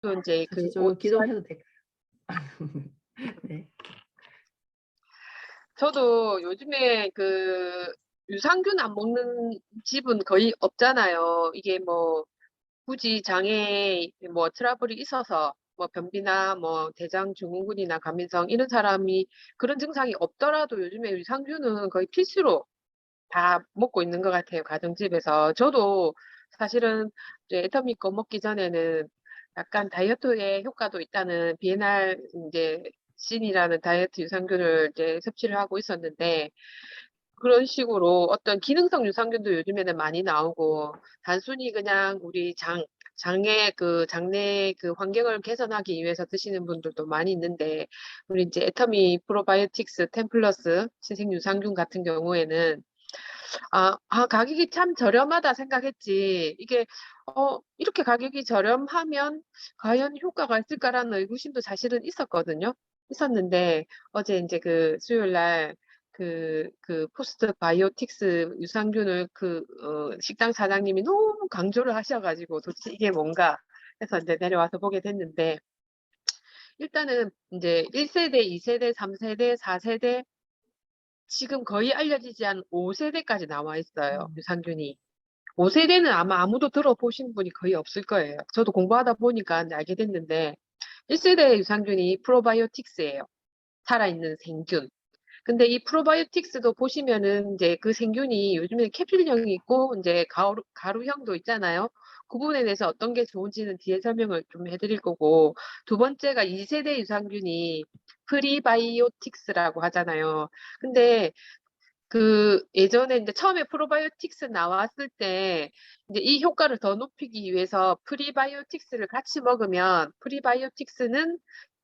또 이제 그저 옷- 기도해도 될까요? 네. 저도 요즘에 그 유산균 안 먹는 집은 거의 없잖아요. 이게 뭐 굳이 장에 뭐 트러블이 있어서 뭐 변비나 뭐 대장 증후군이나 감인성 이런 사람이 그런 증상이 없더라도 요즘에 유산균은 거의 필수로 다 먹고 있는 것 같아요. 가정집에서. 저도 사실은 이제 애터미 거 먹기 전에는 약간 다이어트에 효과도 있다는 비엔알 이제 신이라는 다이어트 유산균을 이제 섭취를 하고 있었는데 그런 식으로 어떤 기능성 유산균도 요즘에는 많이 나오고 단순히 그냥 우리 장 장의 그 장내 그 환경을 개선하기 위해서 드시는 분들도 많이 있는데 우리 이제 애터미 프로바이오틱스 10 플러스 신생 유산균 같은 경우에는 아, 아 가격이 참 저렴하다 생각했지 이게 어 이렇게 가격이 저렴하면 과연 효과가 있을까라는 의구심도 사실은 있었거든요. 있었는데 어제 이제 그 수요일 날 그, 그 포스트 바이오틱스 유산균을 그 어, 식당 사장님이 너무 강조를 하셔가지고 도대체 이게 뭔가 해서 이제 내려와서 보게 됐는데 일단은 이제 1세대, 2세대, 3세대, 4세대 지금 거의 알려지지 않은 5세대까지 나와 있어요. 음. 유산균이. 5세대는 아마 아무도 들어보신 분이 거의 없을 거예요. 저도 공부하다 보니까 알게 됐는데 1세대 유산균이 프로바이오틱스예요. 살아있는 생균. 근데 이 프로바이오틱스도 보시면은 이제 그 생균이 요즘에 캡슐형이 있고 이제 가루, 가루형도 있잖아요. 그 부분에 대해서 어떤 게 좋은지는 뒤에 설명을 좀 해드릴 거고 두 번째가 2세대 유산균이 프리바이오틱스라고 하잖아요. 근데 그 예전에 이제 처음에 프로바이오틱스 나왔을 때 이제 이 효과를 더 높이기 위해서 프리바이오틱스를 같이 먹으면 프리바이오틱스는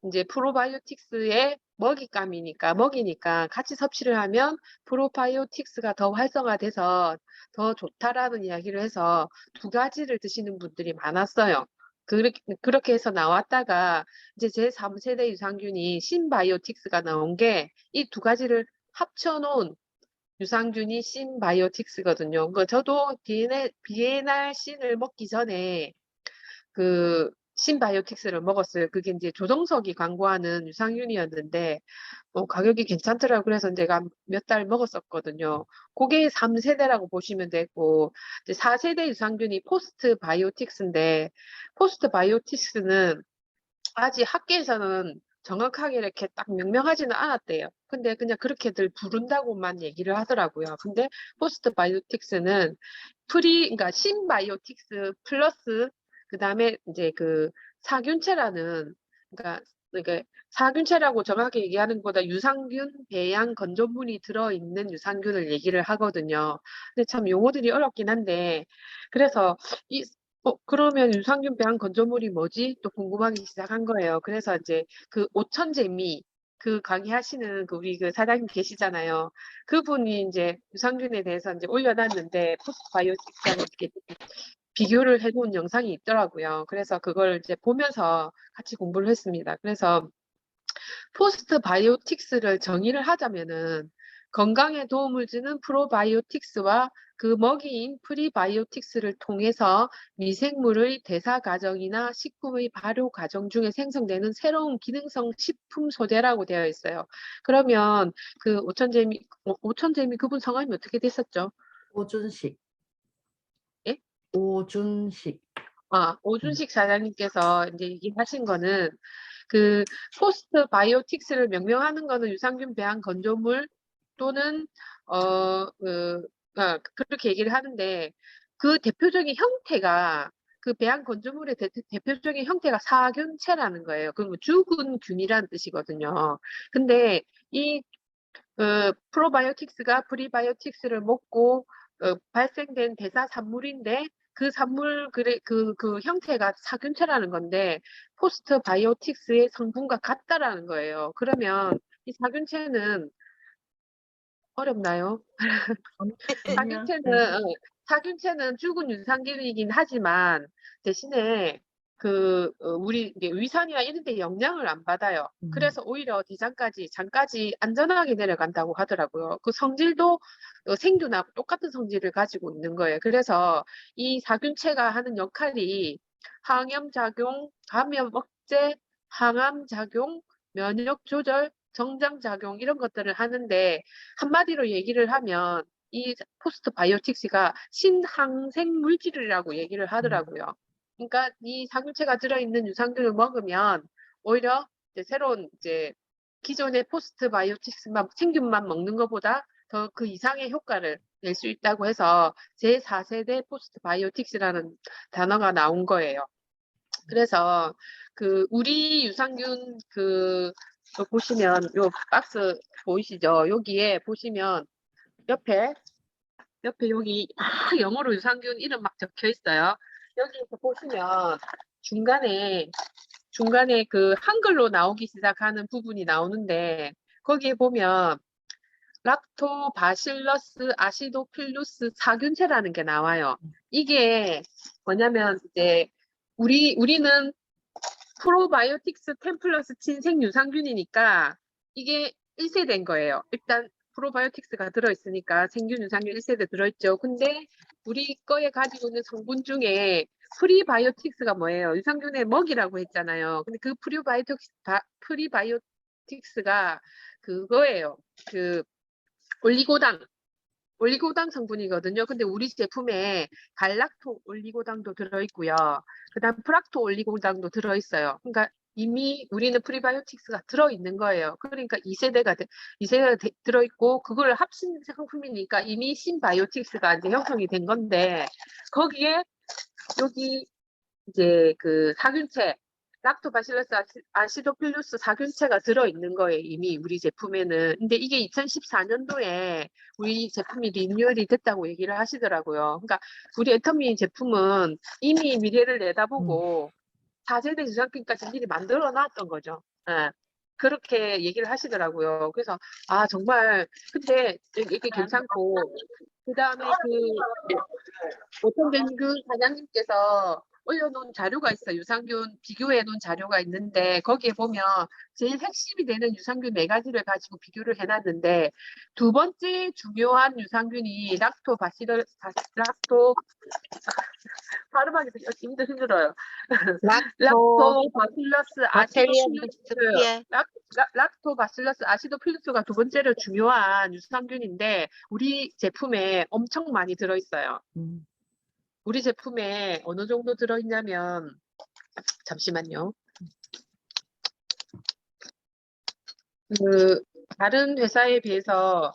이제 프로바이오틱스의 먹잇감이니까 먹이니까 같이 섭취를 하면 프로바이오틱스가 더 활성화돼서 더 좋다라는 이야기를 해서 두 가지를 드시는 분들이 많았어요. 그렇게, 그렇게 해서 나왔다가 이제 제 3세대 유산균이 신바이오틱스가 나온 게 이 두 가지를 합쳐놓은 유산균이 신바이오틱스거든요. 그 저도 비에날, 비에날 신을 먹기 전에 그 신바이오틱스를 먹었어요. 그게 이제 조정석이 광고하는 유산균이었는데 어, 가격이 괜찮더라고요. 그래서 제가 몇 달 먹었었거든요. 그게 3세대라고 보시면 되고 이제 4세대 유산균이 포스트 바이오틱스인데 포스트 바이오틱스는 아직 학계에서는 정확하게 이렇게 딱 명명하지는 않았대요. 근데 그냥 그렇게들 부른다고만 얘기를 하더라고요. 근데 포스트 바이오틱스는 프리, 그러니까 신바이오틱스 플러스 그 다음에 이제 그 사균체라는 그러니까 이게 사균체라고 정확히 얘기하는 것보다 유산균, 배양, 건조물이 들어있는 유산균을 얘기를 하거든요. 근데 참 용어들이 어렵긴 한데 그래서 이 어, 그러면 유산균 배양 건조물이 뭐지? 또 궁금하기 시작한 거예요. 그래서 이제 그 오천재미 그 강의하시는 그 우리 그 사장님 계시잖아요. 그분이 이제 유산균에 대해서 이제 올려놨는데 포스트바이오틱스하고 이렇게 비교를 해놓은 영상이 있더라고요. 그래서 그걸 이제 보면서 같이 공부를 했습니다. 그래서 포스트 바이오틱스를 정의를 하자면은 건강에 도움을 주는 프로바이오틱스와 그 먹이인 프리바이오틱스를 통해서 미생물의 대사 과정이나 식품의 발효 과정 중에 생성되는 새로운 기능성 식품 소재라고 되어 있어요. 그러면 그 오천재미 오- 오천재미 그분 성함이 어떻게 됐었죠? 오준식. 예? 오준식. 아, 오준식 사장님께서 이제 얘기하신 거는 그 포스트 바이오틱스를 명명하는 거는 유산균 배양 건조물 또는 어, 그, 아, 그렇게 얘기를 하는데 그 대표적인 형태가 그 배양 건조물의 대, 대표적인 형태가 사균체라는 거예요. 그러면 죽은 균이라는 뜻이거든요. 근데 이그 프로바이오틱스가 프리바이오틱스를 먹고 어, 발생된 대사 산물인데 그 산물 그래 그, 그 형태가 사균체라는 건데 포스트 바이오틱스의 성분과 같다라는 거예요. 그러면 이 사균체는 어렵나요? 사균체는 어, 사균체는 죽은 유산균이긴 하지만 대신에 그 어, 우리 위산이나 이런 데 영향을 안 받아요. 음. 그래서 오히려 대장까지 장까지 안전하게 내려간다고 하더라고요. 그 성질도 어, 생균하고 똑같은 성질을 가지고 있는 거예요. 그래서 이 사균체가 하는 역할이 항염 작용, 감염 억제, 항암 작용, 면역 조절, 정장 작용 이런 것들을 하는데 한마디로 얘기를 하면 이 포스트 바이오틱스가 신항생 물질이라고 얘기를 하더라고요. 그러니까 이 살균체가 들어있는 유산균을 먹으면 오히려 이제 새로운 이제 기존의 포스트 바이오틱스만 생균만 먹는 것보다 더 그 이상의 효과를 낼 수 있다고 해서 제4세대 포스트 바이오틱스라는 단어가 나온 거예요. 그래서 그 우리 유산균 그저 보시면 요 박스 보이시죠? 여기에 보시면 옆에 옆에 여기 막 영어로 유산균 이름 막 적혀 있어요. 여기에서 보시면 중간에 중간에 그 한글로 나오기 시작하는 부분이 나오는데 거기에 보면 락토바실러스 아시도필루스 사균체라는 게 나와요. 이게 뭐냐면 이제 우리 우리는 프로바이오틱스 템플러스 친생 유산균이니까 이게 1세대인 거예요. 일단 프로바이오틱스가 들어있으니까 생균 유산균 1세대 들어있죠. 근데 우리 거에 가지고 있는 성분 중에 프리바이오틱스가 뭐예요? 유산균의 먹이라고 했잖아요. 근데 그 프리바이오틱스, 바- 프리바이오틱스가 그거예요. 그 올리고당, 올리고당 성분이거든요. 근데 우리 제품에 갈락토 올리고당도 들어있고요. 그 다음 프락토 올리고당도 들어있어요. 그러니까 이미 우리는 프리바이오틱스가 들어있는 거예요. 그러니까 2세대가 2세대가 들어있고 그걸 합친 상품이니까 이미 신바이오틱스가 이제 형성이 된 건데 거기에 여기 이제 그 사균체 락토바실러스 아시- 아시도필루스 사균체가 들어있는 거예요. 이미 우리 제품에는. 근데 이게 2014년도에 우리 제품이 리뉴얼이 됐다고 얘기를 하시더라고요. 그러니까 우리 애터미 제품은 이미 미래를 내다보고 4세대 유산균까지 미리 만들어 놨던 거죠. 예. 그렇게 얘기를 하시더라고요. 그래서 아 정말 근데 이게 괜찮고 그 다음에 그 오천뱅그 사장님께서 올려놓은 자료가 있어요. 유산균 비교해 놓은 자료가 있는데 거기에 보면 제일 핵심이 되는 유산균 네 가지를 가지고 비교를 해놨는데 두 번째 중요한 유산균이 락토바시러 락토 발음하기 힘들 힘들어요. 락토 락토바실러스 아시도필루스 예. 락토바실러스 아시도필루스가 두 번째로 중요한 유산균인데 우리 제품에 엄청 많이 들어있어요. 음. 우리 제품에 어느 정도 들어있냐면 잠시만요. 그 다른 회사에 비해서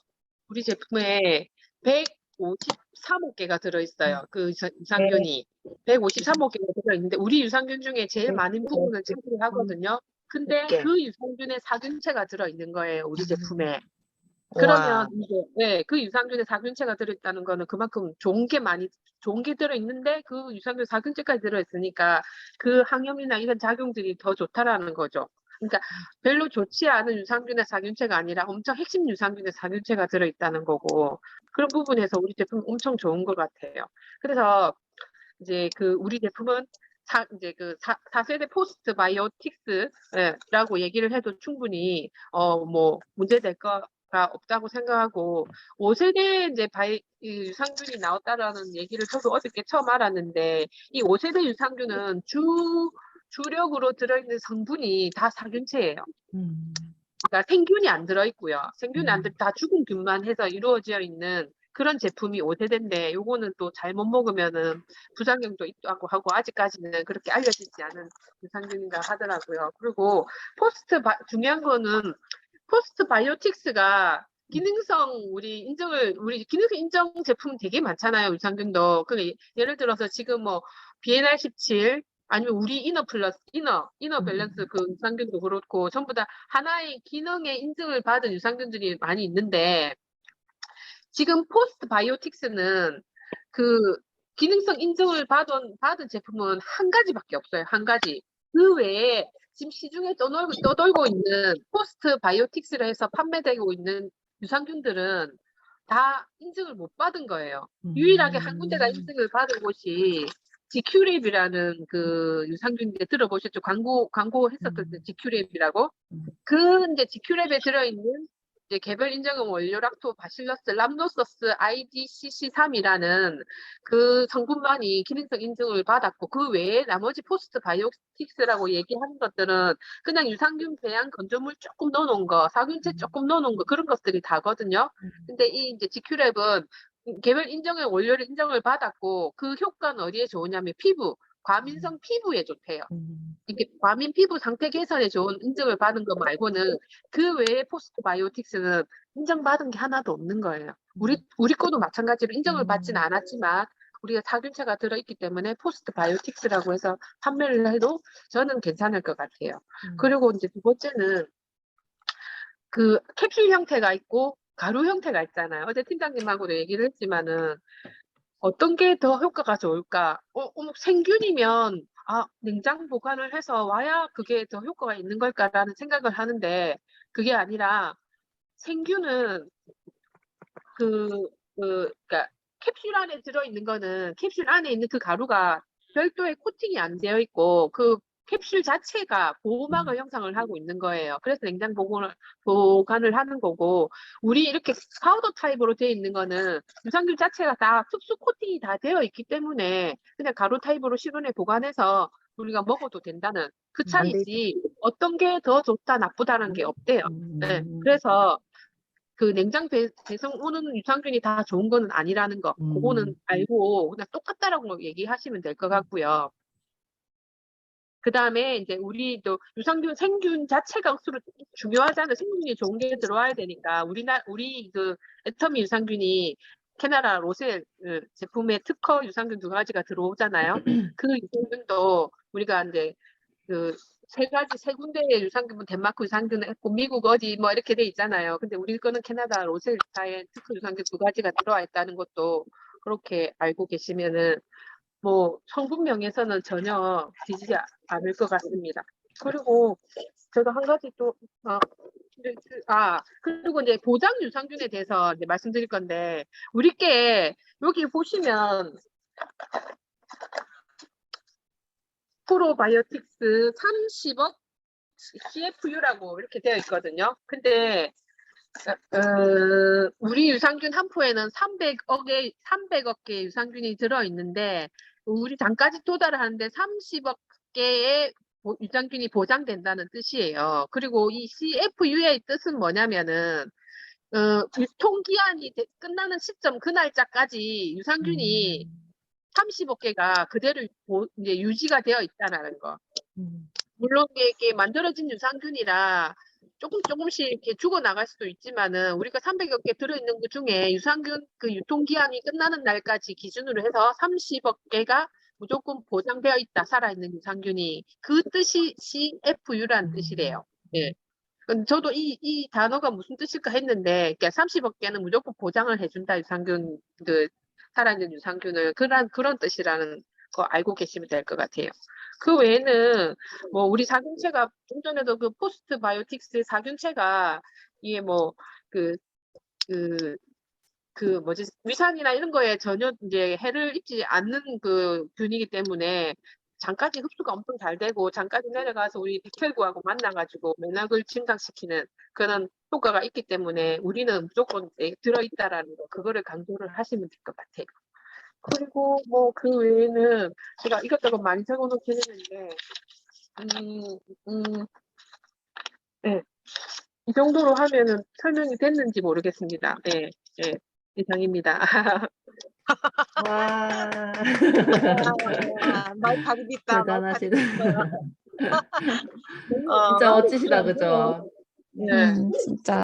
우리 제품에 153억 개가 들어있어요. 그 유산- 유산균이 153억 개가 들어있는데 우리 유산균 중에 제일 많은 부분을 차지를 하거든요. 근데 개. 그 유산균에 사균체가 들어있는 거예요. 우리 제품에. 그러면 이제 네, 그 유산균에 사균체가 들어있다는 거는 그만큼 좋은 게 많이 좋은 게 들어있는데 그 유산균 사균체까지 들어있으니까 그 항염이나 이런 작용들이 더 좋다라는 거죠. 그러니까 별로 좋지 않은 유산균의 사균체가 아니라 엄청 핵심 유산균의 사균체가 들어있다는 거고 그런 부분에서 우리 제품 엄청 좋은 것 같아요. 그래서 이제 그 우리 제품은 사, 이제 그 사, 4세대 포스트 바이오틱스라고 얘기를 해도 충분히 어 뭐 문제될 거가 없다고 생각하고 5세대 이제 바이 이 유산균이 나왔다라는 얘기를 저도 어저께 처음 알았는데 이 5세대 유산균은 주 주력으로 들어있는 성분이 다 사균체예요. 음. 그러니까 생균이 안 들어있고요. 생균이 안 음. 들, 다 죽은 균만 해서 이루어져 있는 그런 제품이 5세대인데 요거는 또 잘못 먹으면은 부작용도 있다고 하고 아직까지는 그렇게 알려지지 않은 유산균이라 하더라고요. 그리고 포스트 바, 중요한 거는 포스트 바이오틱스가 기능성 우리 인정을 우리 기능성 인정 제품 되게 많잖아요. 유산균도. 그 예를 들어서 지금 뭐 BNR 17 아니면 우리 이너 플러스 이너 이너 음. 밸런스 그 유산균도 그렇고 전부 다 하나의 기능의 인증을 받은 유산균들이 많이 있는데 지금 포스트 바이오틱스는 그 기능성 인증을 받은 받은 제품은 한 가지밖에 없어요. 한 가지. 그 외에 지금 시중에 떠돌고, 떠돌고 있는 포스트 바이오틱스를 해서 판매되고 있는 유산균들은 다 인증을 못 받은 거예요. 유일하게 한 군데가 음. 인증을 받은 곳이 지큐랩이라는 그 유산균인데 들어보셨죠? 광고 광고 했었던 음. 지큐랩이라고. 음. 그 이제 지큐랩에 들어있는 이제 개별 인정은 원료 락토 바실러스 람노서스 IDCC3이라는 그 성분만이 기능성 인증을 받았고 그 외에 나머지 포스트 바이오틱스라고 얘기하는 것들은 그냥 유산균 배양 건조물 조금 넣어놓은 거, 사균체 음. 조금 넣어놓은 거 그런 것들이 다거든요. 음. 근데 이 이제 GQ랩은 개별 인정의 원료를 인정을 받았고 그 효과는 어디에 좋으냐면 피부, 과민성 피부에 좋대요. 음. 이게 과민 피부 상태 개선에 좋은 인증을 받은 거 말고는 그 외에 포스트 바이오틱스는 인정받은 게 하나도 없는 거예요. 우리 우리 거도 마찬가지로 인정을 받지는 음. 않았지만 우리가 사균체가 들어있기 때문에 포스트 바이오틱스라고 해서 판매를 해도 저는 괜찮을 것 같아요. 음. 그리고 이제 두 번째는 그 캡슐 형태가 있고 가루 형태가 있잖아요. 어제 팀장님하고도 얘기를 했지만은 어떤 게 더 효과가 좋을까? 어, 어머, 생균이면 아, 냉장 보관을 해서 와야 그게 더 효과가 있는 걸까라는 생각을 하는데 그게 아니라 생균은 그, 그, 그러니까 캡슐 안에 들어있는 거는 캡슐 안에 있는 그 가루가 별도의 코팅이 안 되어 있고 그 캡슐 자체가 보호막을 형성을 하고 있는 거예요. 그래서 냉장 보관을, 보관을 하는 거고 우리 이렇게 파우더 타입으로 되어 있는 거는 유산균 자체가 다 특수 코팅이 다 되어 있기 때문에 그냥 가루 타입으로 실온에 보관해서 우리가 먹어도 된다는 그 차이지 어떤 게 더 좋다 나쁘다는 게 없대요. 네, 음. 그래서 그 냉장 배, 배송 오는 유산균이 다 좋은 거는 아니라는 거, 음. 그거는 알고 그냥 똑같다라고 얘기하시면 될 것 같고요. 그 다음에 이제 우리도 유산균, 생균 자체가 억수로 중요하잖아요. 생균이 좋은 게 들어와야 되니까 우리나 우리 그 애터미 유산균이 캐나다 로셀 그 제품의 특허 유산균 두 가지가 들어오잖아요. 그 유산균도 우리가 이제 그 세 가지 세 군데의 유산균, 덴마크 유산균 있고 미국 어디 뭐 이렇게 돼 있잖아요. 근데 우리 거는 캐나다 로셀사의 특허 유산균 두 가지가 들어와 있다는 것도 그렇게 알고 계시면은 뭐 성분명에서는 전혀 뒤지지 아- 않을 것 같습니다. 그리고 제가 한 가지 또 아, 그- 그- 아 그리고 이제 보장 유산균에 대해서 이제 말씀드릴 건데 우리 게 여기 보시면 프로바이오틱스 30억 CFU라고 이렇게 되어 있거든요. 근데 어, 어, 우리 유산균 한 포에는 300억의 300억 개의 유산균이 들어 있는데 우리 당까지 도달하는데 30억 개의 보- 유산균이 보장된다는 뜻이에요. 그리고 이 CFU의 뜻은 뭐냐면은 어, 유통기한이 되- 끝나는 시점 그 날짜까지 유산균이 음. 30억 개가 그대로 보- 이제 유지가 되어 있다는 거. 음. 물론 이게 만들어진 유산균이라 조금 조금씩 이렇게 죽어 나갈 수도 있지만은 우리가 300여 개 들어있는 것 중에 유산균 그 유통기한이 끝나는 날까지 기준으로 해서 30억 개가 무조건 보장되어 있다 살아있는 유산균이 그 뜻이 CFU라는 음. 뜻이래요. 예. 저도 이, 이 단어가 무슨 뜻일까 했는데 그러니까 30억 개는 무조건 보장을 해준다 유산균 그 살아있는 유산균을 그런 그런 뜻이라는 거 알고 계시면 될 것 같아요. 그 외에는 뭐 우리 사균체가 좀 전에도 그 포스트 바이오틱스 사균체가 이게 뭐그그 그 뭐지 위산이나 이런 거에 전혀 이제 해를 입지 않는 그 균이기 때문에 장까지 흡수가 엄청 잘 되고 장까지 내려가서 우리 백혈구하고 만나가지고 면역을 증강시키는 그런 효과가 있기 때문에 우리는 무조건 들어있다라는 거 그거를 강조를 하시면 될 것 같아요. 그리고 뭐 그 외에는 제가 이것저것 많이 적어놓긴 했는데 음, 음, 네. 이 정도로 하면은 설명이 됐는지 모르겠습니다. 예, 예, 이상입니다. 와. 아, 말 가득 있다. 말 대단하시다. 가득있어요. 어, 진짜 멋지시다, 그죠? 네. 음, 진짜